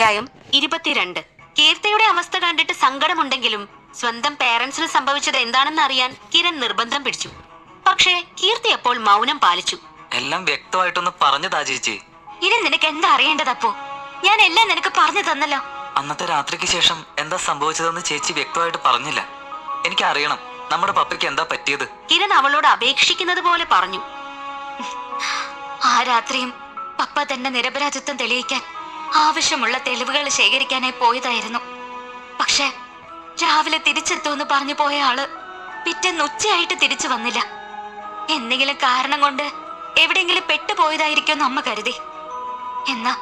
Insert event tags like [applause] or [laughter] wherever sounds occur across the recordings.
അധ്യായം ഇരുപത്തിരണ്ട്. കീർത്തിയുടെ അവസ്ഥ കണ്ടിട്ട് സങ്കടമുണ്ടെങ്കിലും സ്വന്തം പേരൻസിന് സംഭവിച്ചത് എന്താണെന്ന് അറിയാൻ കിരൺ നിർബന്ധം പിടിച്ചു. പക്ഷേ കീർത്തി അപ്പോൾ മൗനം പാലിച്ചു. എല്ലാം വ്യക്തമായിട്ടൊന്ന് പറഞ്ഞതാ ചേച്ചി. ഇനി നിനക്ക് എന്താ അറിയേണ്ടതപ്പോ? ഞാൻ എല്ലാം നിനക്ക് പറഞ്ഞു തന്നല്ലോ. അന്നത്തെ രാത്രിക്ക് ശേഷം എന്താ സംഭവിച്ചതെന്ന് ചേച്ചി വ്യക്തമായിട്ട് പറഞ്ഞില്ല. എനിക്ക് അറിയണം നമ്മുടെ പപ്പയ്ക്ക് എന്താ പറ്റിയത്. കിരൺ അവളോട് അപേക്ഷിക്കുന്നത് പോലെ പറഞ്ഞു. ആ രാത്രിയും പപ്പ തന്നെ നിരപരാധിത്വം തെളിയിക്കാൻ ആവശ്യമുള്ള തെളിവുകൾ ശേഖരിക്കാനായി പോയതായിരുന്നു. പക്ഷെ രാവിലെ തിരിച്ചെത്തുമെന്ന് പറഞ്ഞു പോയ ആൾ പിറ്റേന്ന് ഉച്ചയായിട്ട് തിരിച്ചു വന്നില്ല. എന്തെങ്കിലും കാരണം കൊണ്ട് എവിടെയെങ്കിലും പെട്ടുപോയതായിരിക്കും അമ്മ കരുതി. എന്നാ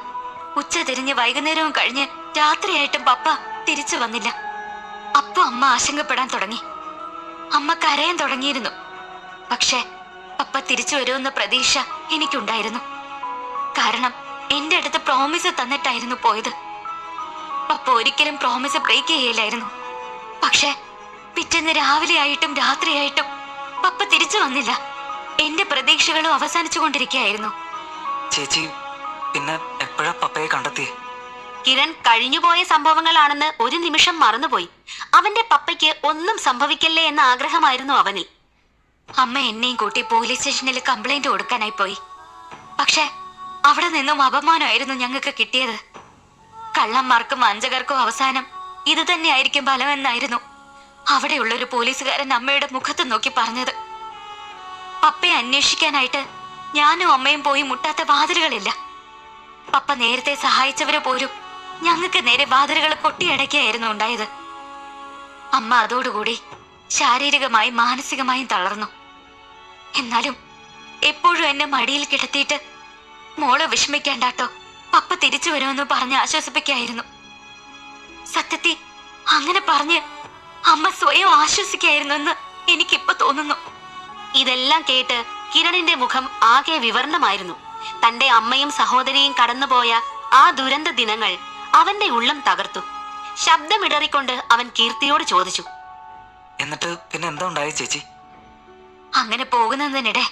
ഉച്ച തിരിഞ്ഞ് വൈകുന്നേരവും കഴിഞ്ഞ് രാത്രിയായിട്ടും പപ്പ തിരിച്ചു വന്നില്ല. അപ്പൊ അമ്മ ആശങ്കപ്പെടാൻ തുടങ്ങി. അമ്മ കരയാൻ തുടങ്ങിയിരുന്നു. പക്ഷെ പപ്പ തിരിച്ചു വരുമെന്ന പ്രതീക്ഷ എനിക്കുണ്ടായിരുന്നു. കാരണം എന്റെ അടുത്ത് പ്രോമിസ് തന്നിട്ടായിരുന്നു പോയത്. പപ്പ ഒരിക്കലും പ്രോമിസ് ബ്രേക്ക് ചെയ്യില്ലായിരുന്നു പക്ഷെ പിറ്റേന്ന് രാവിലെ ആയിട്ടും രാത്രിയായിട്ടും പപ്പ തിരിച്ചു വന്നില്ല. എന്റെ പ്രതീക്ഷകളും അവസാനിച്ചു കൊണ്ടിരിക്കുകയായിരുന്നു ചേച്ചി പിന്നെ എപ്പോഴാ പപ്പയെ കണ്ടെത്തിയേ? കിരൺ കഴിഞ്ഞുപോയ സംഭവങ്ങളാണെന്ന് ഒരു നിമിഷം മറന്നുപോയി. അവന്റെ പപ്പയ്ക്ക് ഒന്നും സംഭവിക്കല്ലേ എന്ന ആഗ്രഹമായിരുന്നു അവനിൽ. അമ്മ എന്നെയും കൂട്ടി പോലീസ് സ്റ്റേഷനിൽ കംപ്ലൈന്റ് കൊടുക്കാനായി പോയി. പക്ഷെ അവിടെ നിന്നും അപമാനമായിരുന്നു ഞങ്ങൾക്ക് കിട്ടിയത്. കള്ളന്മാർക്കും വഞ്ചകർക്കും അവസാനം ഇത് തന്നെയായിരിക്കും ഫലമെന്നായിരുന്നു. അവിടെയുള്ളൊരു പോലീസുകാരൻ അമ്മയുടെ മുഖത്ത് നോക്കി പറഞ്ഞത്. പപ്പയെ അന്വേഷിക്കാനായിട്ട് ഞാനും അമ്മയും പോയി മുട്ടാത്ത വാതിലുകളില്ല. പപ്പ നേരത്തെ സഹായിച്ചവര് പോലും ഞങ്ങൾക്ക് നേരെ വാതിലുകൾ കൊട്ടിയടക്കിയായിരുന്നു ഉണ്ടായത്. അമ്മ അതോടുകൂടി ശാരീരികമായും മാനസികമായും തളർന്നു. എന്നാലും എപ്പോഴും എന്നെ മടിയിൽ കിടത്തിയിട്ട് മോൾ വിഷമിക്കേണ്ടാട്ടോ. പപ്പ തിരിച്ചു വരുമെന്ന് പറഞ്ഞ് ആശ്വസിപ്പിക്കായിരുന്നു. സത്യത്തി അങ്ങനെ പറഞ്ഞ് അമ്മ സ്വയം ആശ്വസിക്കായിരുന്നു എന്ന് എനിക്കിപ്പോ തോന്നുന്നു. ഇതെല്ലാം കേട്ട് കിരണിന്റെ മുഖം ആകെ വിവർണമായിരുന്നു തന്റെ അമ്മയും സഹോദരിയും കടന്നുപോയ ആ ദുരന്ത ദിനങ്ങൾ അവന്റെ ഉള്ളം തകർത്തു. ശബ്ദമിടറിക്കൊണ്ട് അവൻ കീർത്തിയോട് ചോദിച്ചു. എന്നിട്ട് പിന്നെ എന്താ ഉണ്ടായ ചേച്ചി? അങ്ങനെ പോകുന്നതിനിടെ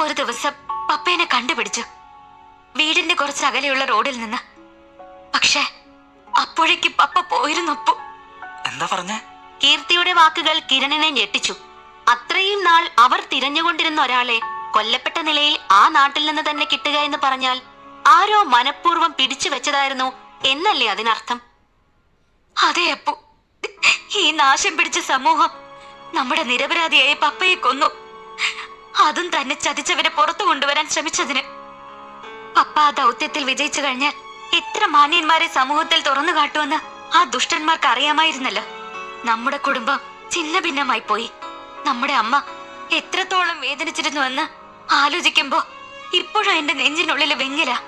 ഒരു ദിവസം പപ്പേനെ കണ്ടുപിടിച്ചു. വീടിന്റെ കുറച്ച് അകലെയുള്ള റോഡിൽ നിന്ന്. പക്ഷേ അപ്പോഴേക്ക് പപ്പ പോയിരുന്നു അപ്പു. എന്താ പറഞ്ഞേ? കീർത്തിയുടെ വാക്കുകൾ കിരണിനെ ഞെട്ടിച്ചു. അത്രയും നാൾ അവർ തിരഞ്ഞുകൊണ്ടിരുന്ന ഒരാളെ കൊല്ലപ്പെട്ട നിലയിൽ ആ നാട്ടിൽ നിന്ന് തന്നെ കിട്ടുക എന്ന് പറഞ്ഞാൽ ആരോ മനഃപൂർവം പിടിച്ചു വെച്ചതായിരുന്നു എന്നല്ലേ അതിനർത്ഥം? അതെ അപ്പു. ഈ നാശം പിടിച്ച സമൂഹം നമ്മുടെ നിരപരാധിയായ പപ്പയെ കൊന്നു. അതും തന്നെ ചതിച്ചവരെ പുറത്തു കൊണ്ടുവരാൻ ശ്രമിച്ചതിന് പപ്പ ആ ദൗത്യത്തിൽ വിജയിച്ചു കഴിഞ്ഞാൽ എത്ര മാന്യന്മാരെ സമൂഹത്തിൽ തുറന്നു കാട്ടുമെന്ന് ആ ദുഷ്ടന്മാർക്ക് അറിയാമായിരുന്നല്ലോ. നമ്മുടെ കുടുംബം ചിന്ന ഭിന്നമായി പോയി. നമ്മുടെ അമ്മ എത്രത്തോളം വേദനിച്ചിരുന്നുവെന്ന് ആലോചിക്കുമ്പോ ഇപ്പോഴും എന്റെ നെഞ്ചിനുള്ളിൽ വെങ്ങില.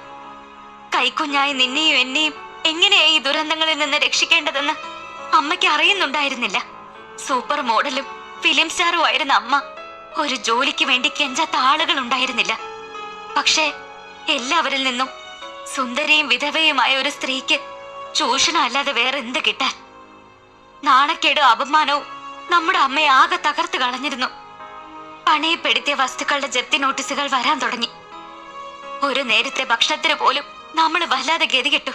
കൈക്കുഞ്ഞായി നിന്നെയും എന്നെയും എങ്ങനെയാ ഈ ദുരന്തങ്ങളിൽ നിന്ന് രക്ഷിക്കേണ്ടതെന്ന് അമ്മയ്ക്ക് അറിയുന്നുണ്ടായിരുന്നില്ല. സൂപ്പർ മോഡലും ഫിലിം സ്റ്റാറും ആയിരുന്ന അമ്മ ഒരു ജോലിക്ക് വേണ്ടി കെഞ്ചാത്ത ആളുകൾ ഉണ്ടായിരുന്നില്ല പക്ഷേ എല്ലാവരിൽ നിന്നും സുന്ദരിയും വിധവയുമായ ഒരു സ്ത്രീക്ക് ചൂഷണം അല്ലാതെ വേറെ എന്ത് കിട്ടാൻ? നാണക്കേടും അപമാനവും നമ്മുടെ അമ്മയെ ആകെ തകർത്ത് കളഞ്ഞിരുന്നു. പണയപ്പെടുത്തിയ വസ്തുക്കളുടെ ജപ്തി നോട്ടീസുകൾ വരാൻ തുടങ്ങി. ഒരു നേരത്തെ ഭക്ഷണത്തിന് പോലും നമ്മൾ വല്ലാതെ ഗതികെട്ടു.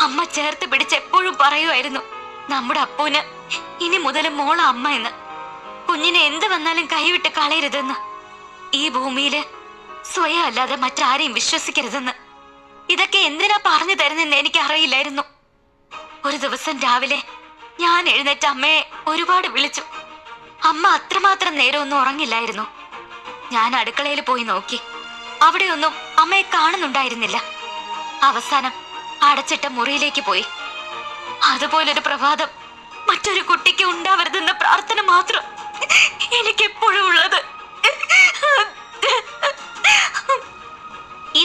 അമ്മ ചേർത്ത് പിടിച്ച് എപ്പോഴും പറയുമായിരുന്നു നമ്മുടെ അപ്പൂന് ഇനി മുതൽ മോള അമ്മ എന്ന്. കുഞ്ഞിനെ എന്ത് വന്നാലും കൈവിട്ട് കളയരുതെന്ന്. ഈ ഭൂമിയിൽ സ്വയം അല്ലാതെ മറ്റാരെയും വിശ്വസിക്കരുതെന്ന്. ഇതൊക്കെ എന്തിനാ പറഞ്ഞു തരുന്നെന്ന് എനിക്ക് അറിയില്ലായിരുന്നു ഒരു ദിവസം രാവിലെ ഞാൻ എഴുന്നേറ്റ് അമ്മയെ ഒരുപാട് വിളിച്ചു. അമ്മ അത്രമാത്രം നേരമൊന്നും ഉറങ്ങില്ലായിരുന്നു. ഞാൻ അടുക്കളയിൽ പോയി നോക്കി. അവിടെയൊന്നും അമ്മയെ കാണുന്നുണ്ടായിരുന്നില്ല. അവസാനം അടച്ചിട്ട മുറിയിലേക്ക് പോയി. അതുപോലൊരു പ്രഭാതം മറ്റൊരു കുട്ടിക്ക് ഉണ്ടാവരുതെന്ന പ്രാർത്ഥന മാത്രം എനിക്കെപ്പോഴും ഉള്ളത്.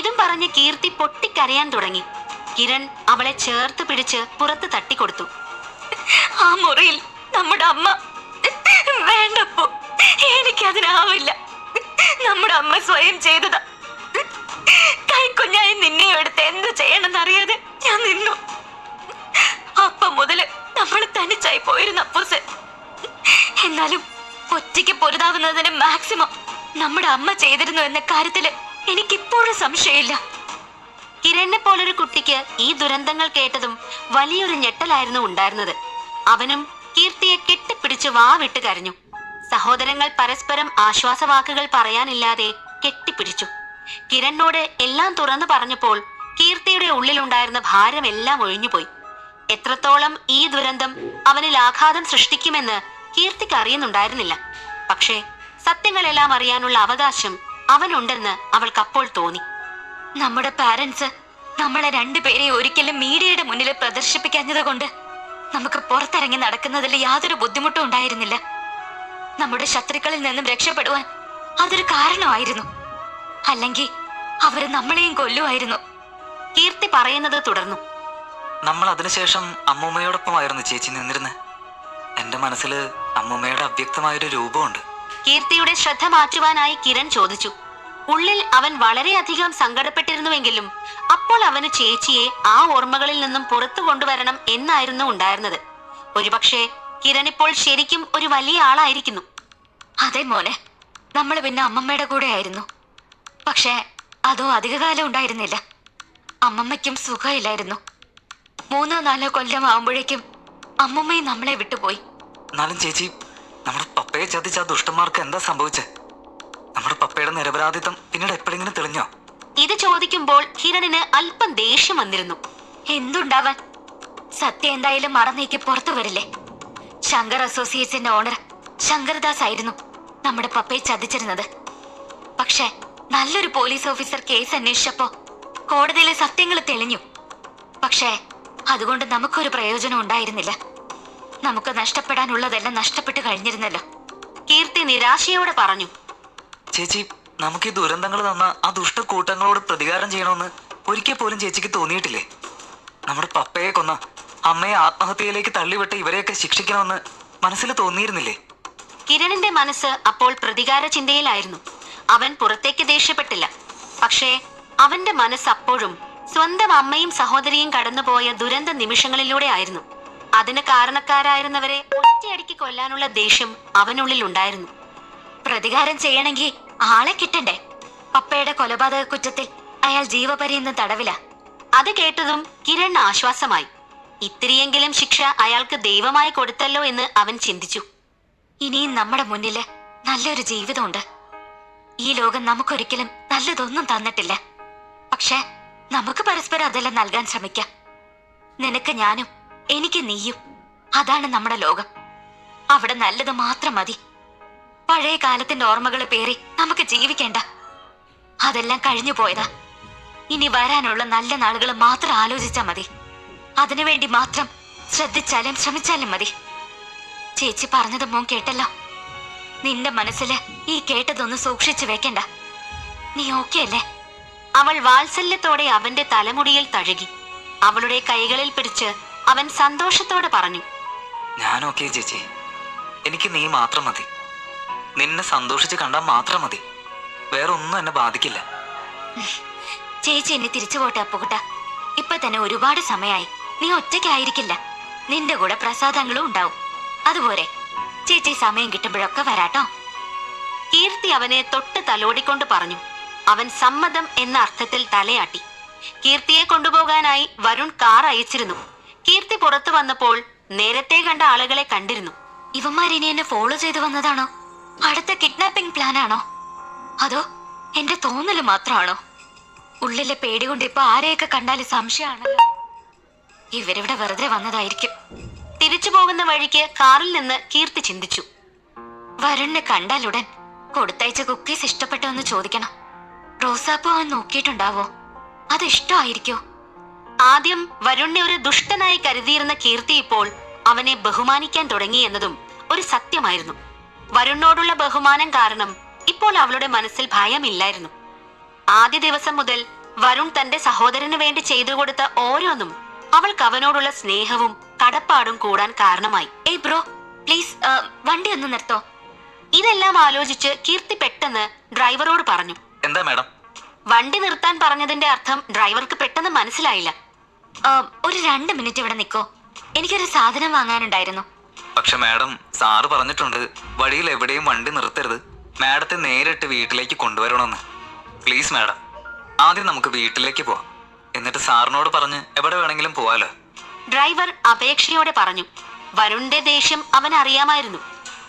ഇതും പറഞ്ഞ് കീർത്തി പൊട്ടിക്കരയാൻ തുടങ്ങി. കിരൺ അവളെ ചേർത്ത് പിടിച്ച് പുറത്ത് തട്ടിക്കൊടുത്തു. ആ മുറിയിൽ നമ്മുടെ അമ്മ. വേണ്ടപ്പോ എനിക്കതിനാവില്ല. നമ്മുടെ അമ്മ സ്വയം ചെയ്തതാ. കൈക്കുഞ്ഞായി നിന്നെ എടുത്ത് എന്ത് ചെയ്യണമെന്ന് അറിയാതെ ഞാൻ നിന്നു. അപ്പ മുതൽ നമ്മൾ തനിച്ചായി പോയിരുന്ന അപ്പൂസൻ. എന്നാലും ഒറ്റയ്ക്ക് പൊരുതാവുന്നതിന് മാക്സിമം നമ്മുടെ അമ്മ ചെയ്തിരുന്നു എന്ന കാര്യത്തിൽ എനിക്കിപ്പോഴും സംശയമില്ല. കിരണിനെ പോലൊരു കുട്ടിക്ക് ഈ ദുരന്തങ്ങൾ കേട്ടതും വലിയൊരു ഞെട്ടലായിരുന്നു ഉണ്ടായിരുന്നത്. അവനും കീർത്തിയെ കെട്ടിപ്പിടിച്ച് വാവിട്ട് കരഞ്ഞു. സഹോദരങ്ങൾ പരസ്പരം ആശ്വാസവാക്കുകൾ പറയാനില്ലാതെ കെട്ടിപ്പിടിച്ചു. കിരണിനോട് എല്ലാം തുറന്നു പറഞ്ഞപ്പോൾ കീർത്തിയുടെ ഉള്ളിലുണ്ടായിരുന്ന ഭാരം എല്ലാം ഒഴിഞ്ഞുപോയി. എത്രത്തോളം ഈ ദുരന്തം അവനിൽ ആഘാതം സൃഷ്ടിക്കുമെന്ന് കീർത്തിക്ക് അറിയുന്നുണ്ടായിരുന്നില്ല. പക്ഷേ സത്യങ്ങളെല്ലാം അറിയാനുള്ള അവകാശം അവനുണ്ടെന്ന് അവൾക്ക് അപ്പോൾ തോന്നി. നമ്മുടെ പാരന്റ്സ് നമ്മളെ രണ്ടുപേരെ ഒരിക്കലും മീഡിയയുടെ മുന്നിൽ പ്രദർശിപ്പിക്കാഞ്ഞത് കൊണ്ട് നമുക്ക് പുറത്തിറങ്ങി നടക്കുന്നതിൽ യാതൊരു ബുദ്ധിമുട്ടും ഉണ്ടായിരുന്നില്ല. നമ്മുടെ ശത്രുക്കളിൽ നിന്നും രക്ഷപ്പെടുവാൻ അതൊരു കാരണമായിരുന്നു. അല്ലെങ്കിൽ അവർ നമ്മളെയും കൊല്ലുമായിരുന്നു. കീർത്തി പറയുന്നത് തുടർന്നു. നമ്മൾ അതിനുശേഷം അമ്മൂമ്മയോടൊപ്പമായിരുന്നു ചേച്ചി നിന്നിരുന്നത്. എന്റെ മനസ്സിൽ അമ്മൂമ്മയുടെ അവ്യക്തമായൊരു രൂപമുണ്ട്. കീർത്തിയുടെ ശ്രദ്ധ മാറ്റുവാനായി കിരൺ ചോദിച്ചു. ഉള്ളിൽ അവൻ വളരെയധികം സങ്കടപ്പെട്ടിരുന്നുവെങ്കിലും അപ്പോൾ അവന് ചേച്ചിയെ ആ ഓർമ്മകളിൽ നിന്നും പുറത്തു കൊണ്ടുവരണം എന്നായിരുന്നു ഉണ്ടായിരുന്നത്. ഒരുപക്ഷെ കിരൺ ഇപ്പോൾ ശരിക്കും ഒരു വലിയ ആളായിരിക്കുന്നു. അതെ മോനെ നമ്മൾ പിന്നെ അമ്മമ്മയുടെ കൂടെ ആയിരുന്നു പക്ഷേ അതോ അധികകാലം ഉണ്ടായിരുന്നില്ല. അമ്മമ്മയ്ക്കും സുഖമില്ലായിരുന്നു. മൂന്നോ നാലോ കൊല്ലം ആവുമ്പോഴേക്കും അമ്മമ്മയും നമ്മളെ വിട്ടുപോയി. എന്നാലും ചേച്ചി നമ്മുടെ പപ്പയെ ചതിച്ച ആ ദുഷ്ടന്മാർക്ക് എന്താ സംഭവിച്ചത് നമ്മുടെ പപ്പയുടെ നിരപരാധിത്വം പിന്നീട് എപ്പോഴെങ്കിലും തെളിഞ്ഞോ? ഇത് ചോദിക്കുമ്പോൾ ഹിരണിന് അല്പം ദേഷ്യം വന്നിരുന്നു. എന്തുണ്ടാവാൻ? സത്യം എന്തായാലും മറന്നേക്ക് പുറത്തു വരില്ലേ? ശങ്കർ അസോസിയേറ്റ്സിന്റെ ഓണർ ശങ്കർദാസ് ആയിരുന്നു നമ്മുടെ പപ്പയെ ചതിച്ചിരുന്നത്. പക്ഷേ നല്ലൊരു പോലീസ് ഓഫീസർ കേസ് അന്വേഷിച്ചപ്പോ കോടതിയിലെ സത്യങ്ങൾ തെളിഞ്ഞു. പക്ഷേ അതുകൊണ്ട് നമുക്കൊരു പ്രയോജനം ഉണ്ടായിരുന്നില്ല. നമുക്ക് നഷ്ടപ്പെടാനുള്ളതെല്ലാം നഷ്ടപ്പെട്ടു കഴിഞ്ഞിരുന്നല്ലോ. കീർത്തി നിരാശയോടെ പറഞ്ഞു. ചേച്ചി നമുക്ക് ഈ ദുരന്തങ്ങൾ തന്ന ആ ദുഷ്ട കൂട്ടങ്ങളോട് പ്രതികാരം ചെയ്യണമെന്ന് ഒരിക്കൽ പോലും ചേച്ചിക്ക് തോന്നിയിട്ടില്ലേ? നമ്മുടെ പപ്പയെ കൊന്ന അമ്മയെ ആത്മഹത്യയിലേക്ക് തള്ളിവിട്ട ഇവരെയൊക്കെ ശിക്ഷിക്കണമെന്ന് മനസ്സിൽ തോന്നിയിരുന്നില്ലേ? കിരണിന്റെ മനസ്സ് അപ്പോൾ പ്രതികാര ചിന്തയിലായിരുന്നു. അവൻ പുറത്തേക്ക് ദേഷ്യപ്പെട്ടില്ല. പക്ഷേ അവന്റെ മനസ്സ് അപ്പോഴും സ്വന്തം അമ്മയും സഹോദരിയും കടന്നുപോയ ദുരന്ത നിമിഷങ്ങളിലൂടെ ആയിരുന്നു. അതിന് കാരണക്കാരായിരുന്നവരെ ഒറ്റയടിക്ക് കൊല്ലാനുള്ള ദേഷ്യം അവനുള്ളിൽ ഉണ്ടായിരുന്നു പ്രതികാരം ചെയ്യണമെങ്കിൽ ആളെ കിട്ടണ്ടേ? പപ്പയുടെ കൊലപാതക കുറ്റത്തിൽ അയാൾ ജീവപര്യന്തം തടവില. അത് കേട്ടതും കിരൺ ആശ്വാസമായി. ഇത്തിരിയെങ്കിലും ശിക്ഷ അയാൾക്ക് ദൈവമായി കൊടുത്തല്ലോ എന്ന് അവൻ ചിന്തിച്ചു. ഇനിയും നമ്മുടെ മുന്നിൽ നല്ലൊരു ജീവിതമുണ്ട്. ഈ ലോകം നമുക്കൊരിക്കലും നല്ലതൊന്നും തന്നിട്ടില്ല. പക്ഷെ നമുക്ക് പരസ്പരം അതെല്ലാം നൽകാൻ ശ്രമിക്കാം. നിനക്ക് ഞാനും എനിക്ക് നീയും. അതാണ് നമ്മുടെ ലോകം. അവിടെ നല്ലത് മാത്രം മതി. പഴയ കാലത്തിന്റെ ഓർമ്മകളെ പേറി നമുക്ക് ജീവിക്കേണ്ട. അതെല്ലാം കഴിഞ്ഞു പോയതാ. ഇനി വരാനുള്ള നല്ല നാളുകൾ മാത്രം ആലോചിച്ചാൽ മതി. അതിനുവേണ്ടി മാത്രം ശ്രദ്ധിച്ചാലും ശ്രമിച്ചാലും മതി. ചേച്ചി പറഞ്ഞത് മോൻ കേട്ടല്ലോ. നിന്റെ മനസ്സിൽ ഈ കേട്ടതൊന്ന് സൂക്ഷിച്ചു വെക്കണ്ട. നീ ഓക്കെ അല്ലേ? അവൾ വാത്സല്യത്തോടെ അവന്റെ തലമുടിയിൽ തഴുകി. അവളുടെ കൈകളിൽ പിടിച്ച് അവൻ സന്തോഷത്തോടെ പറഞ്ഞു. ഞാൻ ഓക്കെ ചേച്ചി. എനിക്ക് നീ മാത്രം മതി. നിന്നെ സന്തോഷിച്ച് കണ്ടാൽ മാത്രം മതി. വേറെ ഒന്നും എന്നെ ബാധിക്കില്ല. ചേച്ചി എന്നെ തിരിച്ചു പോട്ടെ അപ്പുകുട്ട. ഇപ്പൊ തന്നെ ഒരുപാട് സമയമായി നീ ഒറ്റയ്ക്കായിരിക്കില്ല. നിന്റെ കൂടെ പ്രസാദങ്ങളും ഉണ്ടാവും. അതുപോലെ ചേച്ചി സമയം കിട്ടുമ്പോഴൊക്കെ വരാട്ടോ. കീർത്തി അവനെ തൊട്ട് തലോടിക്കൊണ്ട് പറഞ്ഞു. അവൻ സമ്മതം എന്ന അർത്ഥത്തിൽ തലയാട്ടി. കീർത്തിയെ കൊണ്ടുപോകാനായി വരുൺ കാർ അയച്ചിരുന്നു. കീർത്തി പുറത്തു വന്നപ്പോൾ നേരത്തെ കണ്ട ആളുകളെ കണ്ടിരുന്നു. ഇവന്മാരിനി എന്നെ ഫോളോ ചെയ്തു വന്നതാണോ? അടുത്ത കിഡ്നാപ്പിംഗ് പ്ലാൻ ആണോ? അതോ എന്റെ തോന്നൽ മാത്രമാണോ? ഉള്ളിലെ പേടി കൊണ്ട് ഇപ്പൊ ആരെയൊക്കെ കണ്ടാൽ സംശയമാണല്ലോ. ഇവരിവിടെ വെറുതെ വന്നതായിരിക്കും. തിരിച്ചു പോകുന്ന വഴിക്ക് കാറിൽ നിന്ന് കീർത്തി ചിന്തിച്ചു. വരുണിനെ കണ്ടാലുടൻ കൊടുത്തയച്ച കുക്കീസ് ഇഷ്ടപ്പെട്ടോ എന്ന് ചോദിക്കണം. റോസാപ്പൂ അവൻ നോക്കിയിട്ടുണ്ടാവോ? അത് ഇഷ്ടമായിരിക്കോ? ആദ്യം വരുണിനെ ഒരു ദുഷ്ടനായി കരുതിയിരുന്ന കീർത്തി ഇപ്പോൾ അവനെ ബഹുമാനിക്കാൻ തുടങ്ങി എന്നതും ഒരു സത്യമായിരുന്നു. വരുണിനോടുള്ള ബഹുമാനം കാരണം ഇപ്പോൾ അവളുടെ മനസ്സിൽ ഭയമില്ലായിരുന്നു. ആദ്യ ദിവസം മുതൽ വരുൺ തന്റെ സഹോദരന് വേണ്ടി ചെയ്തു കൊടുത്ത ഓരോന്നും അവൾക്ക് അവനോടുള്ള സ്നേഹവും കടപ്പാടും കൂടാൻ കാരണമായി. ഏയ് ബ്രോ പ്ലീസ് വണ്ടി ഒന്ന് നിർത്തോ. ഇതെല്ലാം ആലോചിച്ച് കീർത്തി പെട്ടെന്ന് ഡ്രൈവറോട് പറഞ്ഞു. എന്താ മാഡം? വണ്ടി നിർത്താൻ പറഞ്ഞതിന്റെ അർത്ഥം ഡ്രൈവർക്ക് പെട്ടെന്ന് മനസ്സിലായില്ല. ഒരു രണ്ട് മിനിറ്റ് ഇവിടെ നിക്കോ. എനിക്കൊരു സാധനം വാങ്ങാനുണ്ടായിരുന്നു. പക്ഷെ മാഡം സാറ് പറഞ്ഞിട്ടുണ്ട് വഴിയിൽ എവിടെയും വണ്ടി നിർത്തരുത്. മാഡത്തെ നേരിട്ട് വീട്ടിലേക്ക് കൊണ്ടുവരണമെന്ന്. പ്ലീസ് മാഡം ആദ്യം നമുക്ക് വീട്ടിലേക്ക് പോവാം. എന്നിട്ട് സാറിനോട് പറഞ്ഞ് എവിടെ വേണമെങ്കിലും പോവാലോ. ഡ്രൈവർ അപേക്ഷയോടെ പറഞ്ഞു വരുണിന്റെ ദേഷ്യം അവൻ അറിയാമായിരുന്നു.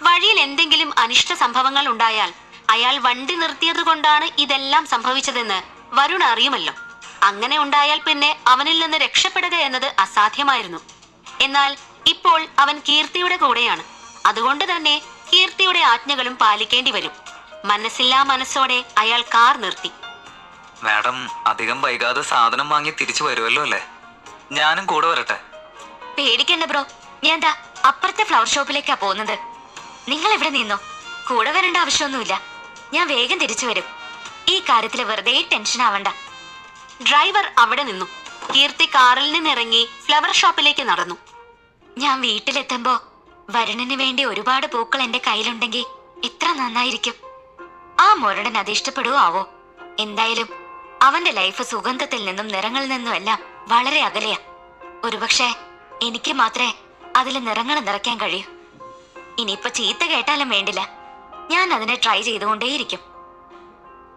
വഴിയിൽ എന്തെങ്കിലും അനിഷ്ട സംഭവങ്ങൾ ഉണ്ടായാൽ അയാൾ വണ്ടി നിർത്തിയത് കൊണ്ടാണ് ഇതെല്ലാം സംഭവിച്ചതെന്ന് വരുൺ അറിയുമല്ലോ. അങ്ങനെ ഉണ്ടായാൽ പിന്നെ അവനിൽ നിന്ന് രക്ഷപ്പെടുക എന്നത് അസാധ്യമായിരുന്നു. എന്നാൽ ഇപ്പോൾ അവൻ കീർത്തിയുടെ കൂടെയാണ്. അതുകൊണ്ട് തന്നെ കീർത്തിയുടെ ആജ്ഞകളും പാലിക്കേണ്ടി വരും. മനസ്സില്ലാ മനസ്സോടെ അയാൾ കാർ നിർത്തി. മാഡം അധികം വൈകാതെ സാധനം വാങ്ങി തിരിച്ചു വരുമല്ലോ അല്ലേ? ഞാനും കൂടെ വരട്ടെ. പേടിക്കണ്ട ബ്രോ. ഞാൻ ദാ അപ്പുറത്തെ ഫ്ലവർ ഷോപ്പിലേക്കാ പോകുന്നത്. നിങ്ങൾ ഇവിടെ നിന്നോ? കൂടെ വരേണ്ട ആവശ്യമൊന്നുമില്ല. ഞാൻ വേഗം തിരിച്ചു വരും. ഈ കാര്യത്തിൽ വെറുതെ ടെൻഷൻ ആവണ്ട. ഡ്രൈവർ അവിടെ നിന്നു. കീർത്തി കാറിൽ നിന്നിറങ്ങി ഫ്ലവർ ഷോപ്പിലേക്ക് നടന്നു. ഞാൻ വീട്ടിലെത്തുമ്പോ വരുണിന് വേണ്ടി ഒരുപാട് പൂക്കൾ എന്റെ കയ്യിലുണ്ടെങ്കിൽ എത്ര നന്നായിരിക്കും. ആ മുരടൻ അത് ഇഷ്ടപ്പെടുവോ ആവോ എന്തായാലും അവന്റെ ലൈഫ് സുഗന്ധത്തിൽ നിന്നും നിറങ്ങളിൽ നിന്നും എല്ലാം വളരെ അകലെയാ. ഒരുപക്ഷെ എനിക്ക് മാത്രമേ അതിൽ നിറങ്ങൾ നിറയ്ക്കാൻ കഴിയൂ. ഇനിയിപ്പൊ ചീത്ത കേട്ടാലും വേണ്ടില്ല. ഞാൻ അതിനെ ട്രൈ ചെയ്തുകൊണ്ടേയിരിക്കും.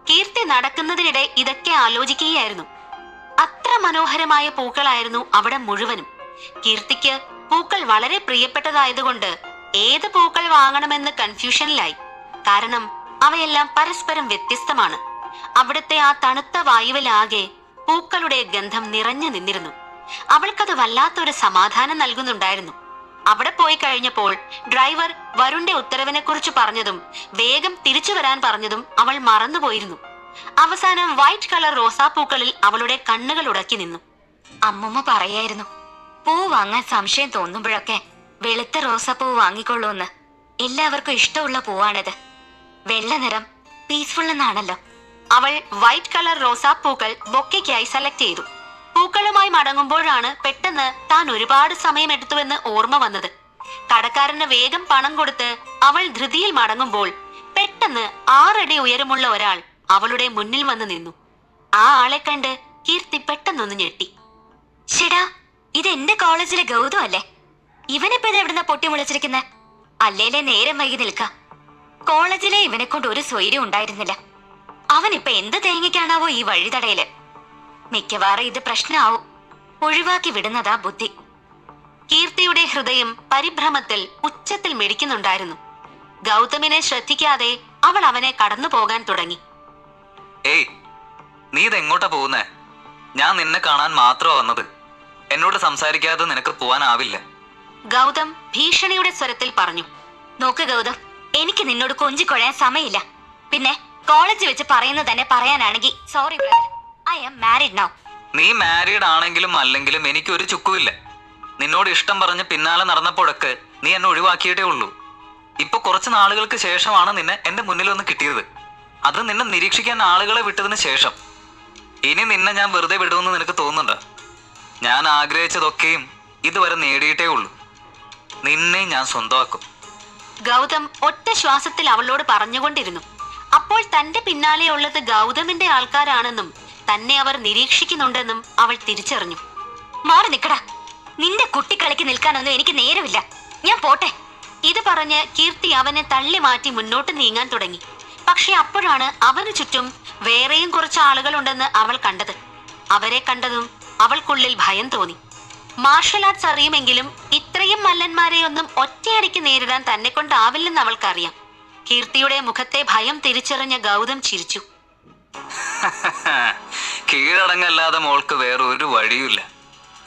കീർത്തി നടക്കുന്നതിനിടെ ഇതൊക്കെ ആലോചിക്കുകയായിരുന്നു. അത്ര മനോഹരമായ പൂക്കളായിരുന്നു അവിടെ മുഴുവനും. കീർത്തിക്ക് പൂക്കൾ വളരെ പ്രിയപ്പെട്ടതായതുകൊണ്ട് ഏത് പൂക്കൾ വാങ്ങണമെന്ന് കൺഫ്യൂഷനിലായി. കാരണം അവയെല്ലാം പരസ്പരം വ്യത്യസ്തമാണ്. അവിടുത്തെ ആ തണുത്ത വായുവിലാകെ പൂക്കളുടെ ഗന്ധം നിറഞ്ഞു നിന്നിരുന്നു. അവൾക്കത് വല്ലാത്തൊരു സമാധാനം നൽകുന്നുണ്ടായിരുന്നു. അവിടെ പോയി കഴിഞ്ഞപ്പോൾ ഡ്രൈവർ വരുണിന്റെ ഉത്തരവിനെ കുറിച്ച് പറഞ്ഞതും വേഗം തിരിച്ചു വരാൻ പറഞ്ഞതും അവൾ മറന്നുപോയിരുന്നു. അവസാനം വൈറ്റ് കളർ റോസാപ്പൂക്കളിൽ അവളുടെ കണ്ണുകൾ ഉടക്കി നിന്നു. അമ്മമ്മ പറയായിരുന്നു പൂ വാങ്ങാൻ സംശയം തോന്നുമ്പോഴൊക്കെ വെളുത്ത റോസാപ്പൂ വാങ്ങിക്കൊള്ളൂന്ന് എല്ലാവർക്കും ഇഷ്ടമുള്ള പൂവാണിത്. വെള്ള നിറം പീസ്ഫുൾ എന്നാണല്ലോ. അവൾ വൈറ്റ് കളർ റോസാപ്പൂക്കൾ ബൊക്കയ്ക്കായി സെലക്ട് ചെയ്തു. പൂക്കളുമായി മടങ്ങുമ്പോഴാണ് പെട്ടെന്ന് താൻ ഒരുപാട് സമയം എടുത്തുവെന്ന് ഓർമ്മ വന്നത്. കടക്കാരന് വേഗം പണം കൊടുത്ത് അവൾ ധൃതിയിൽ മടങ്ങുമ്പോൾ പെട്ടെന്ന് ആറടി ഉയരമുള്ള ഒരാൾ അവളുടെ മുന്നിൽ വന്ന് നിന്നു. ആ ആളെ കണ്ട് കീർത്തി പെട്ടെന്നൊന്ന് ഞെട്ടി. ഷെടാ ഇത് എന്റെ കോളേജിലെ ഗൗതം അല്ലേ? ഇവനിപ്പോ ഇത് എവിടുന്ന പൊട്ടി മുളച്ചിരിക്കുന്നെ? അല്ലേലെ നേരം വൈകി നിൽക്ക. കോളേജിലെ ഇവനെ കൊണ്ട് ഒരു സ്വൈര്യം ഉണ്ടായിരുന്നില്ല. അവനിപ്പോ എന്ത് തേങ്ങയ്ക്കാണാവോ ഈ വഴിതടയിൽ? മിക്കവാറും ഇത് പ്രശ്നമാവും. ഒഴിവാക്കി വിടുന്നതാ ബുദ്ധി. കീർത്തിയുടെ ഹൃദയം പരിഭ്രമത്തിൽ ഉച്ചത്തിൽ മിടിക്കുന്നുണ്ടായിരുന്നു. ഗൗതമിനെ ശ്രദ്ധിക്കാതെ അവൾ അവനെ കടന്നു പോകാൻ തുടങ്ങി. ഏയ് നീ ഇതെങ്ങോട്ടാ പോകുന്നേ? ഞാൻ നിന്നെ കാണാൻ മാത്രമാ വന്നത്. എന്നോട് സംസാരിക്കാതെ നിനക്ക് പോവാനാവില്ല. ഗൗതം ഭീഷണിയുടെ സ്വരത്തിൽ പറഞ്ഞു. നോക്ക് ഗൗതം എനിക്ക് നിന്നോട് കൊഞ്ചിക്കൊഴയാൻ സമയമില്ല. പിന്നെ കോളേജ് വെച്ച് പറയുന്നത് തന്നെ പറയാനാണെങ്കിൽ sorry brother I am married now നീ മാരീഡ് ആണെങ്കിലും അല്ലെങ്കിലും എനിക്ക് ഒരു ചുക്കുമില്ല. നിന്നോട് ഇഷ്ടം പറഞ്ഞ് പിന്നാലെ നടന്നപ്പോഴൊക്കെ നീ എന്നെ ഒഴിവാക്കിയിട്ടേ ഉള്ളൂ. ഇപ്പൊ കുറച്ച് നാളുകൾക്ക് ശേഷമാണ് നിന്നെ എന്റെ മുന്നിൽ ഒന്ന് കിട്ടിയത്. അത് നിന്നെ നിരീക്ഷിക്കാൻ ആളുകളെ വിട്ടതിന് ശേഷം. ഇനി നിന്നെ ഞാൻ വെറുതെ വിടുമെന്ന് നിനക്ക് തോന്നുന്നുണ്ട്? ഞാൻ ആഗ്രഹിച്ചതൊക്കെയും ഇതുവരെ നേടിയിട്ടേ ഉള്ളൂ. നിന്നെ ഞാൻ സ്വന്തമാക്കും. ഗൗതം ഒറ്റ ശ്വാസത്തിൽ അവളോട് പറഞ്ഞുകൊണ്ടിരുന്നു. അപ്പോൾ തന്റെ പിന്നാലെയുള്ളത് ഗൗതമിന്റെ ആൾക്കാരാണെന്നും തന്നെ അവർ നിരീക്ഷിക്കുന്നുണ്ടെന്നും അവൾ തിരിച്ചറിഞ്ഞു. മാറി നിൽക്കടാ നിന്റെ കുട്ടിക്കളിക്ക് നിൽക്കാനൊന്നും എനിക്ക് നേരമില്ല. ഞാൻ പോട്ടെ. ഇത് പറഞ്ഞ് കീർത്തി അവനെ തള്ളി മാറ്റി മുന്നോട്ട് നീങ്ങാൻ തുടങ്ങി. പക്ഷെ അപ്പോഴാണ് അവന് ചുറ്റും വേറെയും കുറച്ച് ആളുകളുണ്ടെന്ന് അവൾ കണ്ടത്. അവരെ കണ്ടതും അവൾക്കുള്ളിൽ ഭയം തോന്നി. മാർഷൽ ആർട്സ് അറിയുമെങ്കിലും ഇത്രയും മല്ലന്മാരെ ഒന്നും ഒറ്റയടിക്ക് നേരിടാൻ തന്നെ കൊണ്ടാവില്ലെന്ന് അവൾക്കറിയാം. കീർത്തിയുടെ മുഖത്തെ ഭയം തിരിച്ചറിഞ്ഞ ഗൗതം ചിരിച്ചു. [laughs] കീഴടങ്ങല്ലാതെ മോൾക്ക് വേറെ ഒരു വഴിയുമില്ല.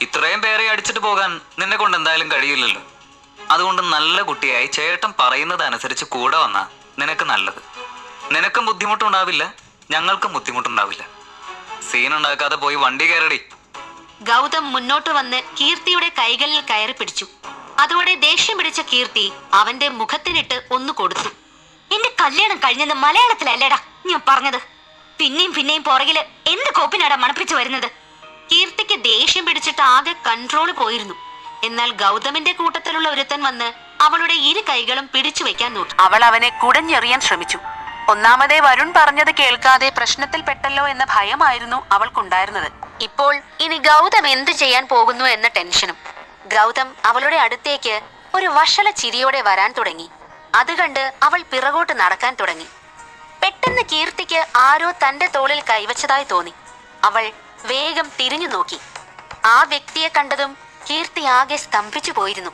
ഇത്രയും പേരെ അടിച്ചിട്ട് പോകാൻ നിന്നെ കൊണ്ട് എന്തായാലും കഴിയില്ലല്ലോ. അതുകൊണ്ട് നല്ല കുട്ടിയായി ചേട്ടൻ പറയുന്നത് അനുസരിച്ച് കൂടെ വന്നാ നിനക്ക് നല്ലത്. നിനക്കും ബുദ്ധിമുട്ടുണ്ടാവില്ല ഞങ്ങൾക്കും ബുദ്ധിമുട്ടുണ്ടാവില്ല. സീൻ ഉണ്ടാക്കാതെ പോയി വണ്ടി കയറടി. ഗൗതം മുന്നോട്ട് വന്ന് കീർത്തിയുടെ കൈകളിൽ കയറി പിടിച്ചു. അതോടെ ദേഷ്യം പിടിച്ച കീർത്തി അവന്റെ മുഖത്തിനിട്ട് ഒന്ന് കൊടുത്തു. എന്റെ കല്യാണം കഴിഞ്ഞത് മലയാളത്തിലല്ലേടാ ഞാൻ പറഞ്ഞത്. പിന്നെയും പിന്നെയും പുറകിൽ എന്ത് കോപ്പിനാടാ മണപ്പിച്ചു വരുന്നത്? കീർത്തിക്ക് ദേഷ്യം പിടിച്ചിട്ട് ആകെ കൺട്രോൾ പോയിരുന്നു. എന്നാൽ ഗൗതമിന്റെ കൂട്ടത്തിലുള്ള ഒരുത്തൻ വന്ന് അവളുടെ ഇരു കൈകളും പിടിച്ചു വെക്കാൻ നോക്കി. അവൾ അവനെ കുടഞ്ഞെറിയാൻ ശ്രമിച്ചു. ഒന്നാമതേ വരുൺ പറഞ്ഞത് കേൾക്കാതെ പ്രശ്നത്തിൽ പെട്ടല്ലോ എന്ന ഭയമായിരുന്നു അവൾക്കുണ്ടായിരുന്നത്. ഇപ്പോൾ ഇനി ഗൗതം എന്ത് ചെയ്യാൻ പോകുന്നു എന്ന ടെൻഷനും. ഗൗതം അവളുടെ അടുത്തേക്ക് ഒരു വഷള ചിരിയോടെ വരാൻ തുടങ്ങി. അത് കണ്ട് അവൾ പിറകോട്ട് നടക്കാൻ തുടങ്ങി. പെട്ടെന്ന് കീർത്തിക്ക് ആരോ തന്റെ തോളിൽ കൈവച്ചതായി തോന്നി. അവൾ വേഗം തിരിഞ്ഞു നോക്കി. ആ വ്യക്തിയെ കണ്ടതും കീർത്തി ആകെ സ്തംഭിച്ചു പോയിരുന്നു.